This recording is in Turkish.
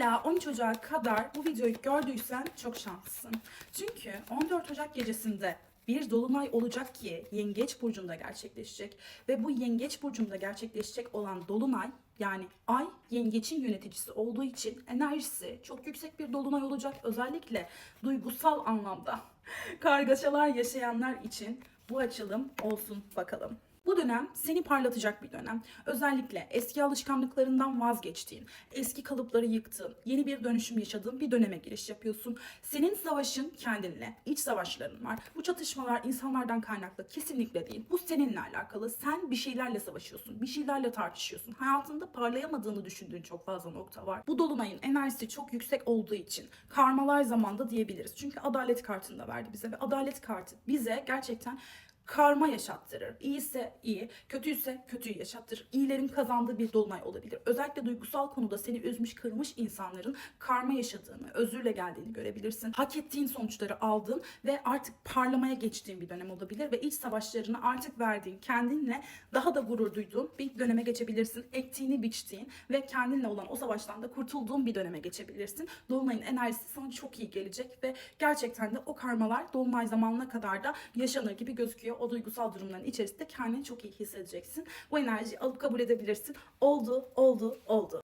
hala 13 Ocak'a kadar bu videoyu gördüysen çok şanslısın. Çünkü 14 Ocak gecesinde bir dolunay olacak ki Yengeç burcunda gerçekleşecek ve bu Yengeç burcunda gerçekleşecek olan dolunay yani ay yengeçin yöneticisi olduğu için enerjisi çok yüksek bir dolunay olacak. Özellikle duygusal anlamda kargaşalar yaşayanlar için bu açılım olsun bakalım. Bu dönem seni parlatacak bir dönem. Özellikle eski alışkanlıklarından vazgeçtiğin, eski kalıpları yıktığın, yeni bir dönüşüm yaşadığın bir döneme giriş yapıyorsun. Senin savaşın kendinle, iç savaşların var. Bu çatışmalar insanlardan kaynaklı kesinlikle değil. Bu seninle alakalı. Sen bir şeylerle savaşıyorsun, bir şeylerle tartışıyorsun. Hayatında parlayamadığını düşündüğün çok fazla nokta var. Bu dolunayın enerjisi çok yüksek olduğu için karmalar zamanda diyebiliriz. Çünkü adalet kartını da verdi bize ve adalet kartı bize gerçekten karma yaşattırır. İyiyse iyi, kötüyse kötüyü yaşattırır. İyilerin kazandığı bir dolunay olabilir. Özellikle duygusal konuda seni üzmüş, kırmış insanların karma yaşadığını, özürle geldiğini görebilirsin. Hak ettiğin sonuçları aldığın ve artık parlamaya geçtiğin bir dönem olabilir ve iç savaşlarını artık verdiğin, kendinle daha da gurur duyduğun bir döneme geçebilirsin. Ektiğini biçtiğin ve kendinle olan o savaştan da kurtulduğun bir döneme geçebilirsin. Dolunayın enerjisi sana çok iyi gelecek ve gerçekten de o karmalar dolunay zamanına kadar da yaşanır gibi gözüküyor. O duygusal durumların içerisinde kendini çok iyi hissedeceksin. Bu enerjiyi alıp kabul edebilirsin. Oldu, oldu, oldu.